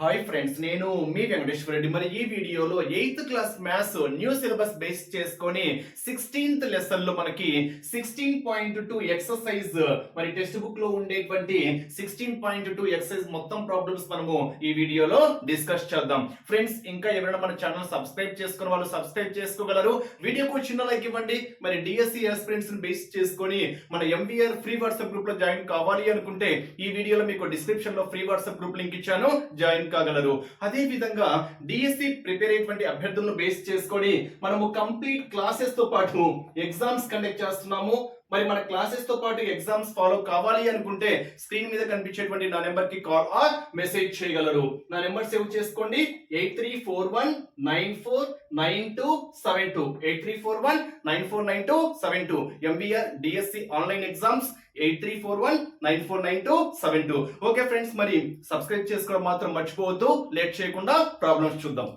Hi friends నేను మీ వెంకటేశ్వర రెడ్డి. మరి ఈ వీడియోలో eighth class maths new syllabus base చేసుకొని సిక్స్టీన్త్ లెసన్లో మనకి సిక్స్టీన్ పాయింట్ టూ ఎక్సర్సైజ్ మరి టెక్స్ట్ బుక్లో ఉండేటువంటి సిక్స్టీన్ పాయింట్ టూ ఎక్సర్సైజ్ మొత్తం ప్రాబ్లమ్స్ మనము ఈ వీడియోలో డిస్కస్ చేద్దాం. ఫ్రెండ్స్ ఇంకా ఎవరైనా మన ఛానల్ సబ్స్క్రైబ్ చేసుకున్న వాళ్ళు సబ్స్క్రైబ్ చేసుకోగలరు. వీడియోకు చిన్న లైక్ ఇవ్వండి. మరి డిఎస్సి ఎస్పిరెంట్స్ బేస్ చేసుకొని మన ఎంవీఆర్ ఫ్రీ వాట్సాప్ గ్రూప్లో జాయిన్ కావాలి అనుకుంటే ఈ వీడియోలో మీకు డిస్క్రిప్షన్లో ఫ్రీ వాట్సాప్ గ్రూప్ లింక్ ఇచ్చాను. జాయిన్ కాగలరు అదే విధంగా డిఎస్సి ప్రిపేర్ అయ్యేటువంటి అభ్యర్థులను బేస్ చేసుకొని మనము కంప్లీట్ క్లాసెస్తో పాటు ఎగ్జామ్స్ కండక్ట్ చేస్తున్నాము. మరి మన క్లాసెస్తో పాటు ఎగ్జామ్స్ ఫాలో కావాలి అనుకుంటే స్క్రీన్ మీద కనిపించేటువంటి నా నెంబర్కి కాల్ ఆర్ మెసేజ్ చేయగలరు. నా నెంబర్ సేవ్ చేసుకోండి. Eight three four one nine four nine two seven two eight three four one nine four nine two seven two MBR DSC online exams eight three four one nine four nine two seven two okay friends మరి subscribe చేసుకోవడం మాత్రం మర్చిపోవద్దు. Late చేయకుండా problems చూద్దాం.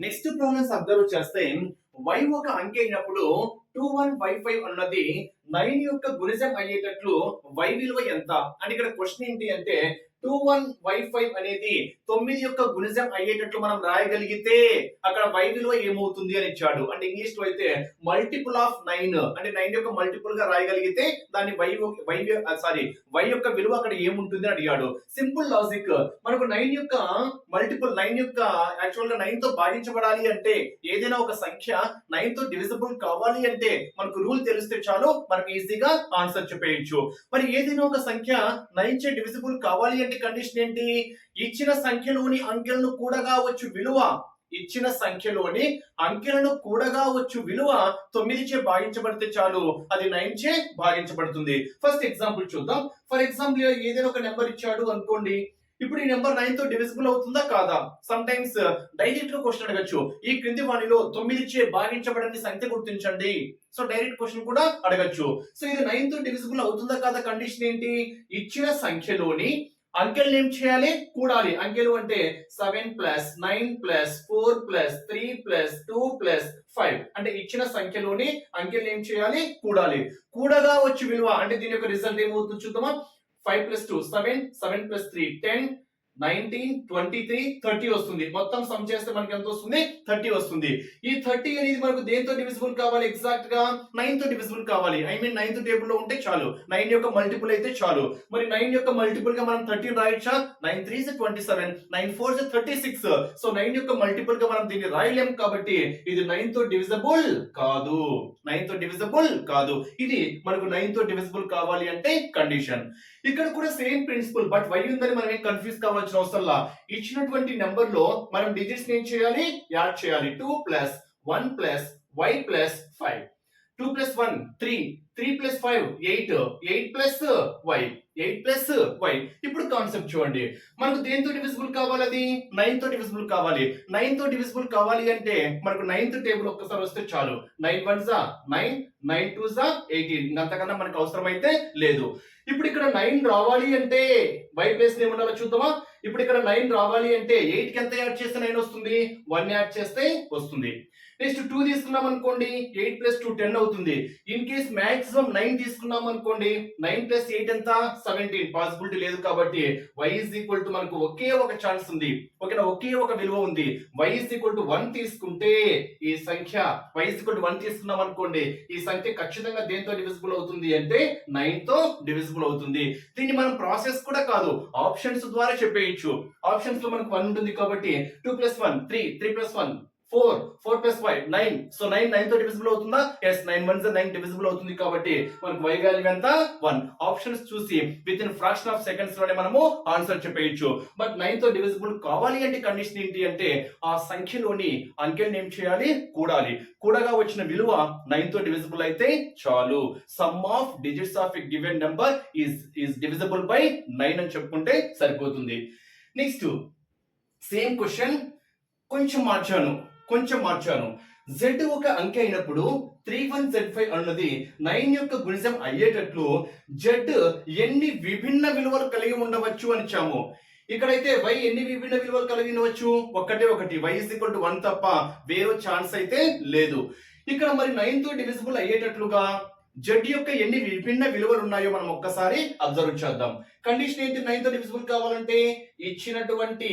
Next problems observe చేస్తే Y ఒక అంకె అయినప్పుడు టూ వన్ వై ఫైవ్ అన్నది నైన్ యొక్క గుణిజం అయ్యేటట్లు వై విలువ ఎంత? అంటే ఇక్కడ క్వశ్చన్ ఏంటి అంటే టూ వన్ వై ఫైవ్ అనేది తొమ్మిది యొక్క గుణిజం అయ్యేటట్లు మనం రాయగలిగితే అక్కడ వై విలువ ఏమవుతుంది అని ఇచ్చాడు. అంటే ఇంగ్లీష్లో అయితే మల్టిపుల్ ఆఫ్ నైన్ అంటే నైన్ యొక్క మల్టిపుల్గా రాయగలిగితే దాని వై వై సారీ వై యొక్క విలువ అక్కడ ఏముంటుంది అని అడిగాడు. సింపుల్ లాజిక్ మనకు నైన్ యొక్క మల్టిపుల్ నైన్ యొక్క యాక్చువల్గా నైన్తో భాగించబడాలి అంటే ఏదైనా ఒక సంఖ్య నైన్తో డివిజిబుల్ కావాలి అంటే మనకు రూల్ తెలిస్తే చాలు మనకు ఈజీగా ఆన్సర్ చెప్పేయచ్చు. మరి ఏదైనా ఒక సంఖ్య నైన్ చే డివిజిబుల్ కావాలి అంటే కండిషన్ ఏంటి? ఇచ్చిన సంఖ్యలోని అంకెలను కూడగా వచ్చు విలువ. ఇచ్చిన సంఖ్యలోని అంకెలను కూడగా వచ్చు విలువ తొమ్మిది చే భాగించబడితే చాలు. అది నైన్ చే భాగించబడుతుంది. ఫస్ట్ ఎగ్జాంపుల్ చూద్దాం. ఫర్ ఎగ్జాంపుల్ ఏదైనా ఒక నెంబర్ ఇచ్చాడు అనుకోండి. ఇప్పుడు ఈ నెంబర్ నైన్తో డివిజిబుల్ అవుతుందా కాదా? సమ్ టైమ్స్ డైరెక్ట్గా క్వశ్చన్ అడగచ్చు. ఈ క్రింది వాణిలో తొమ్మిది చే భాగించబడని సంఖ్య గుర్తించండి. సో డైరెక్ట్ క్వశ్చన్ కూడా అడగచ్చు. సో ఇది నైన్తో డివిజిబుల్ అవుతుందా కాదా కండిషన్ ఏంటి? ఇచ్చిన సంఖ్యలోని అంకెల్ ఏం చేయాలి? కూడాలి. అంకెలు అంటే seven plus nine plus four plus three plus two plus five అంటే ఇచ్చిన సంఖ్యలోని అంకెలు ఏం చేయాలి? కూడాలి. కూడగా వచ్చి విలువ అంటే దీని యొక్క రిజల్ట్ ఏమవుతుంది చూద్దామా? Five plus two seven seven plus three ten nineteen twenty three thirty వస్తుంది. మొత్తం సమ్ చేస్తే మనకి ఎంత వస్తుంది? థర్టీ వస్తుంది. ఈ థర్టీ అనేది మనకు దేంతో డివిజిబుల్ కావాలి? ఎగ్జాక్ట్గా నైన్తో డివిజిబుల్ కావాలి. ఐ మీన్ నైన్త్ టేబుల్లో ఉంటే చాలు. నైన్ యొక్క మల్టిపుల్ అయితే చాలు. మరి నైన్ యొక్క మల్టిపుల్గా మనం thirteen రాయొచ్చా? Nine three twenty seven nine four thirty six so nine యొక్క మల్టిపుల్గా మనం దీన్ని రాయలేం కాబట్టి ఇది నైన్తో డివిజబుల్ కాదు. నైన్తో డివిజబుల్ కాదు. ఇది మనకు నైన్తో డివిజిబుల్ కావాలి అంటే కండిషన్ ఇక్కడ కూడా సేమ్ ప్రిన్సిపల్ బట్ వై ఉందని మనం ఏం కన్ఫ్యూజ్ చేసుకోవాల్సిన అవసరం ఇచ్చినటువంటి నెంబర్లో మనం డిజిట్స్ ఏం చేయాలి? యాడ్ చేయాలి. Two plus one plus Y plus five. Two plus one three. Three plus five eight. Eight plus Y. Eight plus Y. ఇప్పుడు కాన్సెప్ట్ చూడండి. మనకు దేంతో డివిజిబుల్ కావాలి అది? నైన్తో డివిజిబుల్ కావాలి. నైన్తో డివిజిబుల్ కావాలి అంటే మనకు నైన్త్ టేబుల్ ఒక్కసారి వస్తే చాలు. నైన్ వన్ జా నైన్ నైన్ టూ జా ఎయిటీన్. అంతకన్నా మనకు అవసరం అయితే లేదు. ఇప్పుడు ఇక్కడ నైన్ రావాలి అంటే వై ప్లేస్ ఏముండాలో చూద్దామా? ఇప్పుడు ఇక్కడ నైన్ రావాలి అంటే ఎయిట్కి ఎంత యాడ్ చేస్తే నైన్ వస్తుంది? వన్ యాడ్ చేస్తే వస్తుంది. నెక్స్ట్ టూ తీసుకున్నాం అనుకోండి ఎయిట్ ప్లస్ టూ టెన్ అవుతుంది. ఇన్ కేస్ మాక్సిమం నైన్ తీసుకున్నాం అనుకోండి నైన్ ప్లస్ ఎయిట్ ఎంత? సెవెంటీన్. పాసిబిలిటీ లేదు కాబట్టి వై ఇస్ ఈక్వల్ టు మనకు ఒకే ఒక ఛాన్స్ ఉంది. ఓకేనా? ఒకే ఒక విలువ ఉంది. Y is equal to one తీసుకుంటే ఈ సంఖ్య Y is equal to one తీసుకున్నాం అనుకోండి ఈ సంఖ్య ఖచ్చితంగా దేంతో డివిజిబుల్ అవుతుంది అంటే నైన్తో డివిజిబుల్ అవుతుంది. దీన్ని మనం ప్రాసెస్ కూడా కాదు ఆప్షన్స్ ద్వారా చెప్పేయచ్చు. ఆప్షన్స్లో మనకు వన్ ఉంటుంది కాబట్టి two plus one three three plus one four four plus five nine so nine నైన్తో divisible అవుతుందా? Yes nine one nine divisible అవుతుంది కాబట్టి మనకు వై వాల్యూ ఎంత? వన్ ఆప్షన్స్ చూసి విత్ ఇన్ ఫ్రాక్షన్ ఆఫ్ సెకండ్స్లోనే మనము ఆన్సర్ చెప్పేయచ్చు. బట్ నైన్తో డివిజిబుల్ కావాలి అంటే కండిషన్ ఏంటి అంటే ఆ సంఖ్యలోని అంకెల్ని ఏం చేయాలి? కూడాలి. కూడగా వచ్చిన విలువ నైన్తో డివిజిబుల్ అయితే చాలు. Sum of digits of a given number is is divisible by nine అని చెప్పుకుంటే సరిపోతుంది. నెక్స్ట్ సేమ్ క్వశ్చన్ కొంచెం మార్చాను. కొంచెం మార్చాను. జెడ్ ఒక అంకె అయినప్పుడు త్రీ వన్ జెడ్ ఫైవ్ అన్నది నైన్ యొక్క గుణిజం అయ్యేటట్లు జెడ్ ఎన్ని విభిన్న విలువలు కలిగి ఉండవచ్చు అని ఇచ్చాము. ఇక్కడైతే వై ఎన్ని విభిన్న విలువలు కలిగి ఉండవచ్చు? ఒకటే ఒకటి. Y is equal to one తప్ప వేరే ఛాన్స్ అయితే లేదు. ఇక్కడ మరి నైన్తో డివిజిబుల్ అయ్యేటట్లుగా జెడ్ యొక్క ఎన్ని విభిన్న విలువలు ఉన్నాయో మనం ఒక్కసారి అబ్జర్వ్ చేద్దాం. కండిషన్ ఏంటి? నైన్తో డివిజిబుల్ కావాలంటే ఇచ్చినటువంటి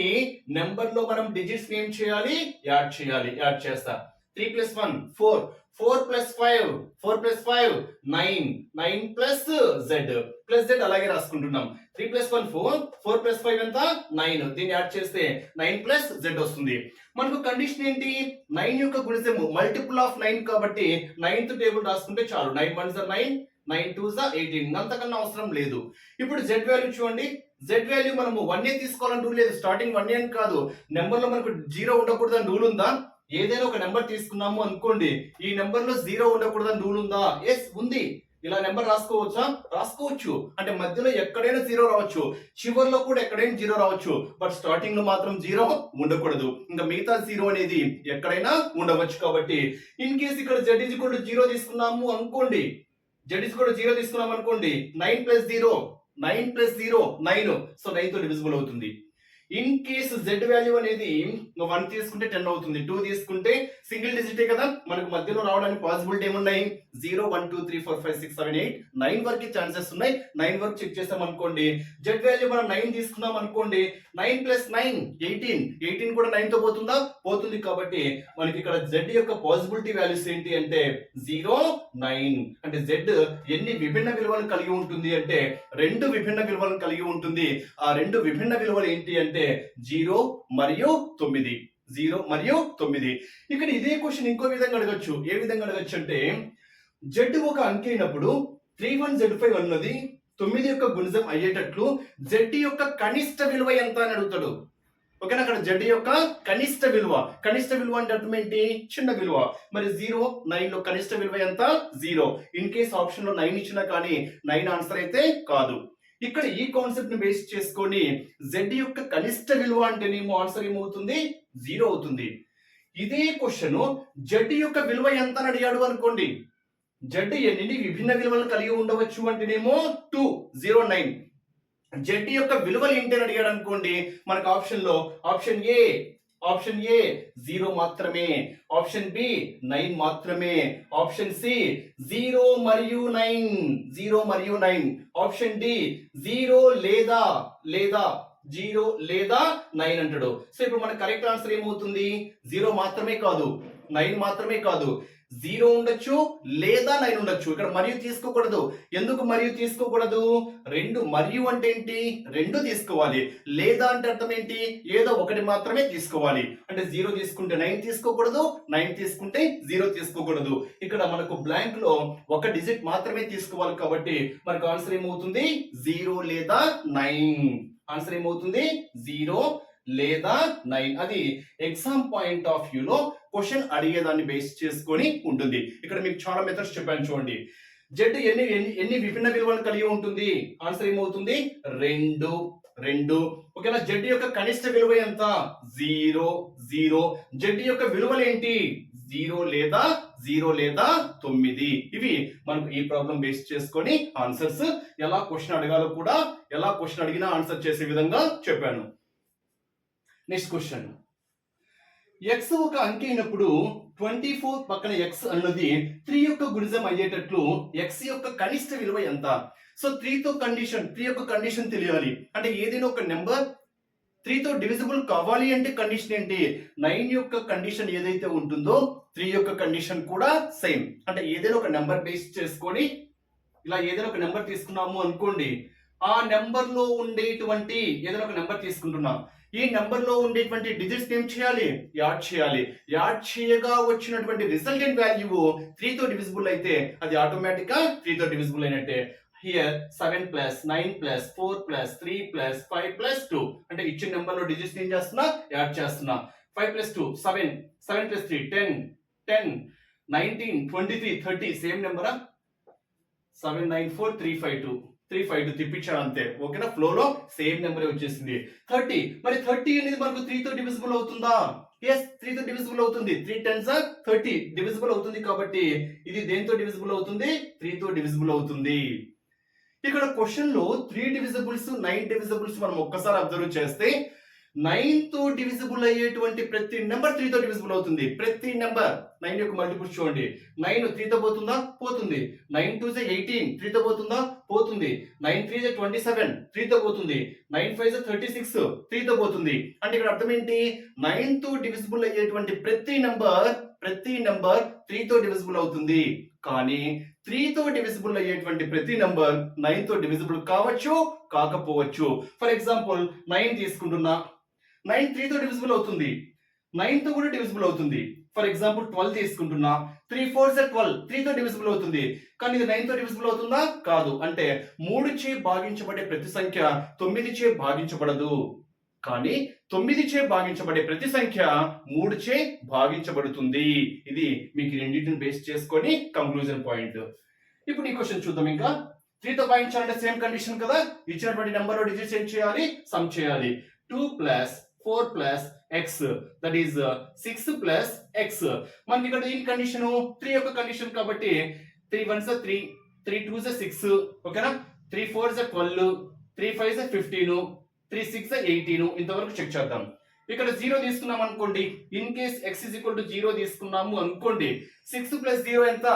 నెంబర్లో మనం డిజిట్స్ ఏం చేయాలి? యాడ్ చేయాలి. యాడ్ చేస్తా. Three plus one four. Four plus five. Four plus five nine. Nine plus Z. Plus Z అలాగే రాసుకుంటున్నాం. Three plus one four four plus five ఎంత? నైన్. దీన్ని యాడ్ చేస్తే నైన్ ప్లస్ జెడ్ వస్తుంది. మనకు కండిషన్ ఏంటి? Nine యొక్క గుణిజము మల్టిపుల్ ఆఫ్ నైన్ కాబట్టి నైన్త్ టేబుల్ రాసుకుంటే చాలు. నైన్ వన్ జా నైన్ నైన్ టూ జా ఎయిటీన్. అంతకన్నా అవసరం లేదు. ఇప్పుడు జెడ్ వాల్యూ చూడండి. జెడ్ వాల్యూ మనము వన్ ఏ తీసుకోవాలని రూల్ లేదు. స్టార్టింగ్ వన్ ఏ అని కాదు. నెంబర్లో మనకు జీరో ఉండకూడదని రూల్ ఉందా? ఏదైనా ఒక నెంబర్ తీసుకున్నాము అనుకోండి. ఈ నెంబర్లో జీరో ఉండకూడదని రూల్ ఉందా? ఎస్ ఉంది. ఇలా నెంబర్ రాసుకోవచ్చా? రాసుకోవచ్చు. అంటే మధ్యలో ఎక్కడైనా జీరో రావచ్చు. చివరిలో కూడా ఎక్కడైనా జీరో రావచ్చు. బట్ స్టార్టింగ్లో మాత్రం జీరో ఉండకూడదు. ఇంకా మిగతా జీరో అనేది ఎక్కడైనా ఉండవచ్చు కాబట్టి. ఇన్ కేస్ ఇక్కడ జడ్ ఇజ్ కూడా జీరో తీసుకున్నాము అనుకోండి. జడ్ ఇజ్ కూడా జీరో తీసుకున్నాం అనుకోండి. Nine plus zero nine plus zero nine. So నైన్తో divisible అవుతుంది. ఇన్ కేస్ జెడ్ వాల్యూ అనేది వన్ తీసుకుంటే టెన్ అవుతుంది టూ తీసుకుంటే సింగిల్ డిజిటే కదా మనకు మధ్యలో రావడానికి పాసిబిలిటీ ఏమున్నాయి? Zero one two three four five six seven eight nine వరకు ఛాన్సెస్ ఉన్నాయి. నైన్ వరకు చెక్ చేసాం అనుకోండి. జెడ్ వాల్యూ మనం నైన్ తీసుకున్నాం అనుకోండి. Nine plus nine eighteen eighteen కూడా నైన్తో పోతుందా? పోతుంది కాబట్టి మనకి ఇక్కడ జెడ్ యొక్క పాసిబిలిటీ వాల్యూస్ ఏంటి అంటే జీరో నైన్ అంటే జెడ్ ఎన్ని విభిన్న విలువలను కలిగి ఉంటుంది అంటే రెండు విభిన్న విలువలను కలిగి ఉంటుంది. ఆ రెండు విభిన్న విలువలు ఏంటి అంటే జీరో మరియు తొమ్మిది. జీరో మరియు తొమ్మిది. ఇక్కడ ఇదే క్వశ్చన్ ఇంకో విధంగా అడగచ్చు. ఏ విధంగా అడగచ్చు అంటే జెడ్ ఒక అంకె అయినప్పుడు త్రీ వన్ జెడ్ ఫైవ్ అన్నది తొమ్మిది యొక్క గుణిజం అయ్యేటట్లు జెడ్ యొక్క కనిష్ట విలువ ఎంత అని అడుగుతాడు. ఓకేనా? అక్కడ జెడ్ యొక్క కనిష్ట విలువ. కనిష్ట విలువ అంటే అర్థం ఏంటి? చిన్న విలువ. మరి జీరో నైన్లో కనిష్ట విలువ ఎంత? జీరో. ఇన్ కేస్ ఆప్షన్లో నైన్ ఇచ్చినా కానీ నైన్ ఆన్సర్ అయితే కాదు. ఇక్కడ ఈ కాన్సెప్ట్ని బేస్ చేసుకొని జెడ్ యొక్క కనిష్ట విలువ అంటేనేమో ఆన్సర్ ఏమవుతుంది? జీరో అవుతుంది. ఇదే క్వశ్చన్ జెడ్ యొక్క విలువ ఎంత అని అడిగాడు అనుకోండి. జెడ్ ఎన్ని విభిన్న విలువలు కలిగి ఉండవచ్చు అంటేనేమో టూ జీరో నైన్ జెడ్ యొక్క విలువలు ఏంటి అని అడిగాడు అనుకోండి మనకు ఆప్షన్లో option A option A zero మాత్రమే. ఆప్షన్ బి నైన్ మాత్రమే. ఆప్షన్ సి జీరో మరియు నైన్ జీరో మరియు నైన్ ఆప్షన్ డి జీరో లేదా లేదా జీరో లేదా నైన్ అంటాడు. సో ఇప్పుడు మన కరెక్ట్ ఆన్సర్ ఏమవుతుంది? జీరో మాత్రమే కాదు. నైన్ మాత్రమే కాదు. జీరో ఉండొచ్చు లేదా నైన్ ఉండొచ్చు. ఇక్కడ మరియు తీసుకోకూడదు. ఎందుకు మరియు తీసుకోకూడదు? రెండు మరియు అంటే ఏంటి? రెండు తీసుకోవాలి. లేదా అంటే అర్థం ఏంటి? ఏదో ఒకటి మాత్రమే తీసుకోవాలి. అంటే జీరో తీసుకుంటే నైన్ తీసుకోకూడదు నైన్ తీసుకుంటే జీరో తీసుకోకూడదు. ఇక్కడ మనకు బ్లాంక్లో ఒక డిజిట్ మాత్రమే తీసుకోవాలి కాబట్టి మనకు ఆన్సర్ ఏమవుతుంది? జీరో లేదా నైన్. ఆన్సర్ ఏమవుతుంది? జీరో లేదా నైన్ అది ఎగ్జామ్ పాయింట్ ఆఫ్ వ్యూలో క్వశ్చన్ అడిగేదాన్ని బేస్ చేసుకొని ఉంటుంది. ఇక్కడ మీకు చాలా మెథడ్స్ చెప్పాను చూడండి. జెడ్ ఎన్ని ఎన్ని ఎన్ని విభిన్న విలువలు కలిగి ఉంటుంది? ఆన్సర్ ఏమవుతుంది? రెండు రెండు. ఓకేనా? జెడ్ యొక్క కనిష్ట విలువ ఎంత? జీరో జీరో జెడ్ యొక్క విలువలు ఏంటి? జీరో లేదా జీరో లేదా తొమ్మిది. ఇవి మనకు ఈ ప్రాబ్లం బేస్ చేసుకొని ఆన్సర్స్ ఎలా క్వశ్చన్ అడగాలో కూడా ఎలా క్వశ్చన్ అడిగినా ఆన్సర్ చేసే విధంగా చెప్పాను. నెక్స్ట్ క్వశ్చన్ ఎక్స్ ఒక అంకె అయినప్పుడు ట్వంటీ ఫోర్ పక్కన ఎక్స్ అన్నది త్రీ యొక్క గుణిజం అయ్యేటట్లు ఎక్స్ యొక్క కనిష్ట విలువ ఎంత? సో త్రీతో కండిషన్ త్రీ యొక్క కండిషన్ తెలియాలి. అంటే ఏదైనా ఒక నెంబర్ త్రీతో డివిజిబుల్ కావాలి అంటే కండిషన్ ఏంటి? నైన్ యొక్క కండిషన్ ఏదైతే ఉంటుందో త్రీ యొక్క కండిషన్ కూడా సేమ్ అంటే ఏదైనా ఒక నెంబర్ బేస్ చేసుకొని ఇలా ఏదైనా ఒక నెంబర్ తీసుకున్నాము అనుకోండి ఆ నెంబర్లో ఉండేటువంటి ఏదైనా ఒక నెంబర్ తీసుకుంటున్నాం ఈ నెంబర్లో ఉండేటువంటి డిజిట్స్ ఏం చేయాలి? యాడ్ చేయాలి. యాడ్ చేయగా వచ్చినటువంటి రిజల్టెంట్ వాల్యూ తో డివిజిబుల్ అయితే అది ఆటోమేటిక్గా తో డివిజిబుల్ అయినట్టే. Here seven plus nine plus four plus three plus five plus two అంటే ఇచ్చిన నెంబర్లో డిజిట్స్ ఏం చేస్తున్నా? యాడ్ చేస్తున్నా. Five plus two seven seven plus three ten ten nineteen twenty three thirty same నెంబరా seven nine four three five two three five two తిప్పించాడు అంతే. ఓకేనా? Flow లో same number వచ్చేసింది. థర్టీ. మరి థర్టీ అనేది మనకు త్రీ తో డివిజిబుల్ అవుతుందా? ఎస్ త్రీ తో డివిజిబుల్ అవుతుంది. త్రీ టెన్స్ థర్టీ డివిజిబుల్ అవుతుంది కాబట్టి ఇది దేంతో డివిజిబుల్ అవుతుంది? త్రీ తో డివిజిబుల్ అవుతుంది. ఇక్కడ క్వశ్చన్లో త్రీ డివిజిబుల్స్ నైన్ డివిజిబుల్స్ మనం ఒక్కసారి అబ్జర్వ్ చేస్తే నైన్తో డివిజిబుల్ అయ్యేటువంటి ప్రతి నెంబర్ త్రీతో డివిజిబుల్ అవుతుంది. ప్రతి నెంబర్ నైన్ యొక్క మల్టిపుల్ చూడండి. నైన్ త్రీతో పోతుందా? పోతుంది. నైన్ టూ జే ఎయిటీన్ త్రీతో పోతుందా? పోతుంది. నైన్ త్రీ జే ట్వంటీ సెవెన్ త్రీతో పోతుంది. నైన్ ఫైవ్ జే థర్టీ సిక్స్ త్రీతో పోతుంది. అంటే ఇక్కడ అర్థం ఏంటి? నైన్తో డివిజిబుల్ అయ్యేటువంటి ప్రతి నెంబర్ ప్రతి నెంబర్ త్రీతో డివిజిబుల్ అవుతుంది. కానీ త్రీతో డివిజిబుల్ అయ్యేటువంటి ప్రతి నెంబర్ నైన్తో డివిజిబుల్ కావచ్చు కాకపోవచ్చు. ఫర్ ఎగ్జాంపుల్ నైన్ తీసుకుంటున్నా. నైన్ త్రీతో డివిజిబుల్ అవుతుంది. నైన్తో కూడా డివిజిబుల్ అవుతుంది. ఫర్ ఎగ్జాంపుల్ ట్వెల్వ్ తీసుకుంటున్నా. త్రీ ఫోర్ జెడ్ ట్వెల్వ్ త్రీతో డివిజిబుల్ అవుతుంది. కానీ ఇది నైన్తో డివిజిబుల్ అవుతుందా? కాదు. అంటే మూడు చే భాగించబడే ప్రతి సంఖ్య తొమ్మిది చే భాగించబడదు. కానీ తొమ్మిది చే భాగించబడే ప్రతి సంఖ్య మూడు చే భాగించబడుతుంది. ఇది మీకు రెండింటిని బేస్ చేసుకొని కంక్లూజన్ పాయింట్ ఇప్పుడు ఈ క్వశ్చన్ చూద్దాం ఇంకా. త్రీతో భాగించాలంటే సేమ్ కండిషన్ కదా? ఇచ్చినటువంటి నెంబర్ డిజిట్స్ ఏం చేయాలి? సమ్ చేయాలి. Two plus four plus X that is six plus X మనకి ఇక్కడ ఏం కండిషన్ త్రీ యొక్క కండిషన్ కాబట్టి three ones three three two six ఓకేనా three four twelve three five fifteen three six eighteen ఇంతవరకు చెక్ చేద్దాం. ఇక్కడ జీరో తీసుకున్నాం అనుకోండి. In case X is equal to zero తీసుకున్నాము అనుకోండి. సిక్స్ ప్లస్ జీరో ఎంత?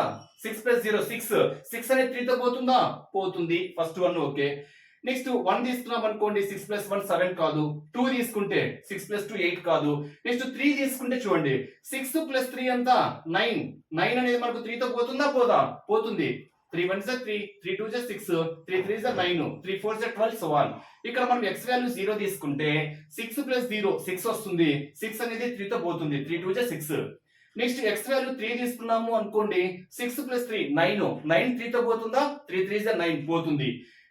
Six plus zero six six అనేది త్రీతో పోతుందా? పోతుంది. First one okay next one తీసుకున్నాం అనుకోండి సిక్స్ ప్లస్ వన్ సెవెన్ కాదు. టూ తీసుకుంటే సిక్స్ ప్లస్ టూ ఎయిట్ కాదు. నెక్స్ట్ త్రీ తీసుకుంటే చూడండి సిక్స్ ప్లస్ త్రీ అంతా నైన్ నైన్ అనేది మనకు త్రీతో పోతుందా? పోదా? పోతుంది. త్రీ వన్ జా త్రీ త్రీ టూ జా సిక్స్ త్రీ త్రీ జా నైన్ త్రీ ఫోర్ జా ట్వెల్వ్ వన్ ఇక్కడ మనం ఎక్స్ వాల్యూ జీరో తీసుకుంటే సిక్స్ ప్లస్ జీరో సిక్స్ వస్తుంది. సిక్స్ అనేది త్రీతో పోతుంది. త్రీ టూ జా six next X value three తీసుకున్నాము అనుకోండి six plus three nine nine త్రీతో పోతుందా? త్రీ త్రీ జా నైన్ పోతుంది.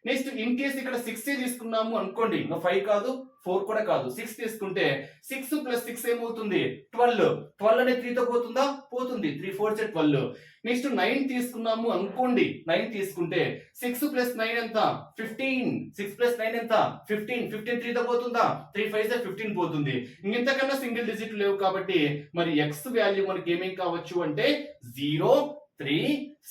నెక్స్ట్ ఇన్ కేస్ ఇక్కడ సిక్స్ తీసుకున్నాము అనుకోండి. ఫైవ్ కాదు ఫోర్ కూడా కాదు. సిక్స్ తీసుకుంటే సిక్స్ ప్లస్ సిక్స్ ఏమవుతుంది? ట్వెల్వ్ ట్వెల్వ్ అనేది త్రీతో పోతుందా? పోతుంది. త్రీ ఫోర్ జెడ్ ట్వెల్వ్ నెక్స్ట్ నైన్ తీసుకున్నాము అనుకోండి. నైన్ తీసుకుంటే సిక్స్ ప్లస్ నైన్ ఎంత? ఫిఫ్టీన్ సిక్స్ ప్లస్ నైన్ ఎంత? ఫిఫ్టీన్ ఫిఫ్టీన్ త్రీతో పోతుందా? త్రీ ఫైవ్ ఫిఫ్టీన్ పోతుంది. ఇంతకన్నా సింగిల్ డిజిట్ లేవు కాబట్టి మరి ఎక్స్ వాల్యూ మనకి ఏమేం కావచ్చు అంటే zero three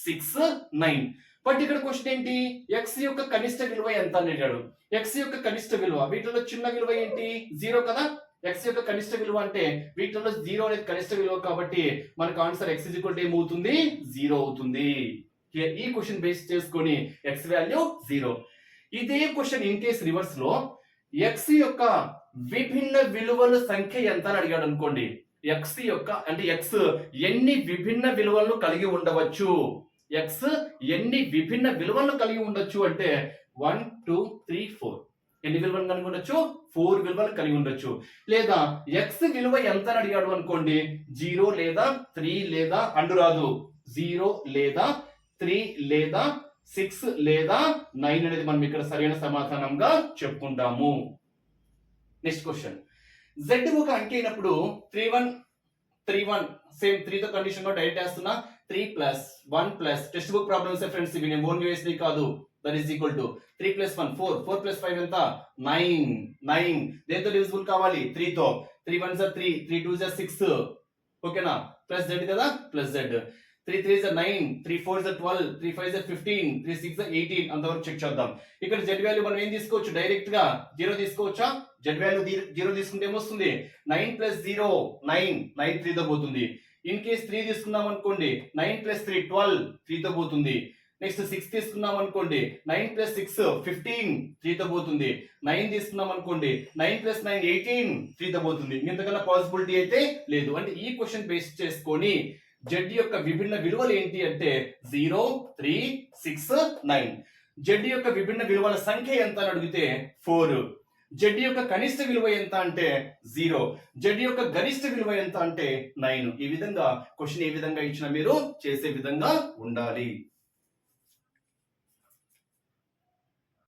six nine but ఇక్కడ క్వశ్చన్ ఏంటి? ఎక్స్ యొక్క కనిష్ట విలువ ఎంత అని అడిగాడు. ఎక్స్ యొక్క కనిష్ట విలువ వీటిలో చిన్న విలువ ఏంటి? జీరో కదా? ఎక్స్ యొక్క కనిష్ట విలువ అంటే వీటిలో జీరో అనేది కనిష్ట విలువ కాబట్టి మనకు ఆన్సర్ ఎక్స్ ఈక్వల్ ఏమవుతుంది జీరో అవుతుంది? ఈ క్వశ్చన్ బేస్ చేసుకొని ఎక్స్ వాల్యూ జీరో ఇదే క్వశ్చన్ ఇన్ కేస్ రివర్స్లో ఎక్స్ యొక్క విభిన్న విలువల సంఖ్య ఎంత అని అడిగాడు అనుకోండి. ఎక్స్ యొక్క అంటే ఎక్స్ ఎన్ని విభిన్న విలువలను కలిగి ఉండవచ్చు? ఎక్స్ ఎన్ని విభిన్న విలువలను కలిగి ఉండొచ్చు అంటే వన్ టూ త్రీ ఫోర్ ఎన్ని విలువలు కలిగి ఉండొచ్చు? ఫోర్ విలువలు కలిగి ఉండొచ్చు. లేదా ఎక్స్ విలువ ఎంత అని అడిగాడు అనుకోండి? జీరో లేదా త్రీ లేదా అండురాదు. జీరో లేదా త్రీ లేదా సిక్స్ లేదా నైన్ అనేది మనం ఇక్కడ సరైన సమాధానంగా చెప్పుకుంటాము. నెక్స్ట్ క్వశ్చన్ జెడ్ ఒక అంకె అయినప్పుడు three one three one same త్రీతో condition direct వేస్తున్నా three plus one plus textbook problems friends? ఇవి నేను ఓన్ వేసి కాదు. That is equal to three plus one four. Four plus five ఎంత? నైన్. నైన్. దేంతో డివిజిబుల్ కావాలి? త్రీతో. Three one sir three. Three two sir six. ఓకేనా? Plus z కదా? Plus z. Three three జా నైన్. త్రీ ఫోర్ జా twelve. Three five జా fifteen. Three six జర్ eighteen. అంతవరకు చెక్ చేద్దాం. ఇక్కడ జెడ్ వాల్యూ మనం ఏం తీసుకోవచ్చు? డైరెక్ట్గా జీరో తీసుకోవచ్చా? జెడ్ వాల్యూ జీరో తీసుకుంటే ఏమొస్తుంది? Nine plus zero. Nine. Nine త్రీతో పోతుంది. ఇన్ కేస్ త్రీ తీసుకున్నాం అనుకోండి నైన్ ప్లస్ త్రీ ట్వెల్వ్ త్రీతో పోతుంది. నెక్స్ట్ సిక్స్ తీసుకున్నాం అనుకోండి నైన్ ప్లస్ సిక్స్ ఫిఫ్టీన్ త్రీతో పోతుంది. నైన్ తీసుకున్నాం అనుకోండి నైన్ ప్లస్ నైన్ ఎయిటీన్ త్రీతో పోతుంది. ఇంతకన్నా పాసిబిలిటీ అయితే లేదు. అంటే ఈ క్వశ్చన్ బేస్ చేసుకొని జెడ్ యొక్క విభిన్న విలువలు ఏంటి అంటే zero three six nine. Z యొక్క విభిన్న విలువల సంఖ్య ఎంత అని అడిగితే ఫోర్. జెడ్ యొక్క కనిష్ట విలువ ఎంత అంటే జీరో జడ్ యొక్క గరిష్ట విలువ ఎంత అంటే నైన్ ఈ విధంగా క్వశ్చన్ ఏ విధంగా ఇచ్చినా మీరు చేసే విధంగా ఉండాలి.